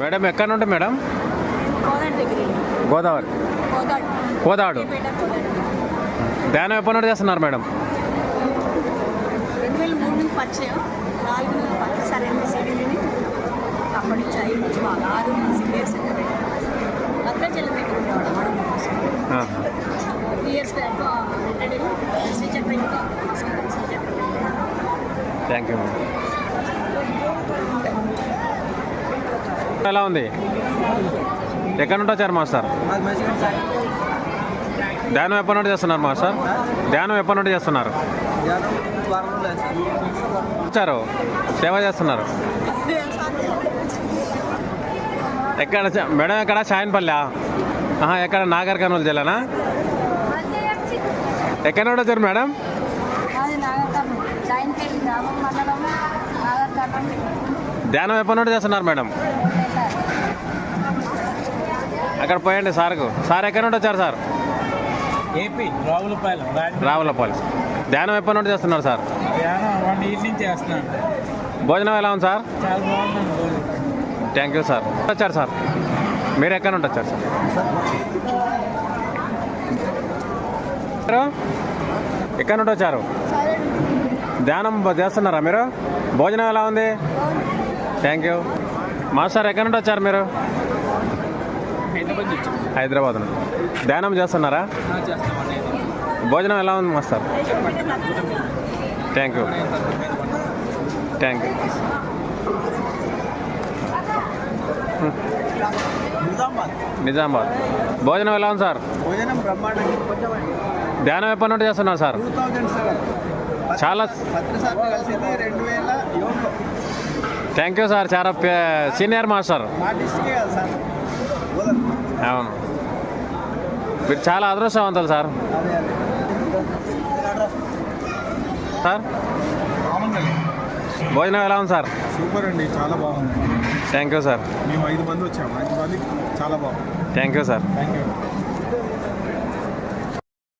Madam ఎక్కడ నుండి madam? Godavari. Kodad. ధ్యానం ఎప్పటి నుండి చేస్తున్నారు మేడం? థ్యాంక్ యూ మేడం ఎలా ఉంది? ఎక్కడ నుండి వచ్చారు మాస్టర్ ధ్యానం ఎప్పటి నుండి చేస్తున్నారు మాస్టర్ ధ్యానం ఎప్పటి నుండి చేస్తున్నారు? వచ్చారు. సేవ చేస్తున్నారు. ఎక్కడ మేడం ఎక్కడ? షాయిన్పల్లి ఎక్కడ? నాగర్ కర్నూలు జిల్లానా? ఎక్కడ నుండి వచ్చారు మేడం? ధ్యానం ఎప్పటి నుండి చేస్తున్నారు మేడం? అక్కడ పోయండి సార్కు. సార్ ఎక్కడ నుండి వచ్చారు సార్? ఏపీ రావులపాలెం రావులపల్లి ధ్యానం ఎప్పటి నుండి చేస్తున్నారు సార్? భోజనం ఎలా ఉంది సార్? Thank you sir. వచ్చారు సార్. మీరు ఎక్కడ నుండి వచ్చారు సార్? మీరు ఎక్కడ నుండి వచ్చారు? ధ్యానం చేస్తున్నారా మీరు? భోజనం ఎలా ఉంది? Thank you. మాస్టర్ ఎక్కడ నుండి వచ్చారు మీరు? హైదరాబాద్ ధ్యానం చేస్తున్నారా? భోజనం ఎలా ఉంది master? Thank you thank you Nizamabad. భోజనం ఎలా ఉంది సార్? ధ్యానం ఎప్పటి నుండి చేస్తున్నారు సార్? చాలా థ్యాంక్ యూ సార్. చాలా సీనియర్ మాస్టర్. అవును. మీరు చాలా అదృష్టవంతులు సార్. సార్? భోజనం ఎలా ఉంది సార్? సూపర్ అండి చాలా బాగుంది. Thank you sir. మేము ఐదు మంది వచ్చాము. ఐదు మంది చాలా బాగుంది. Thank you sir. Thank you.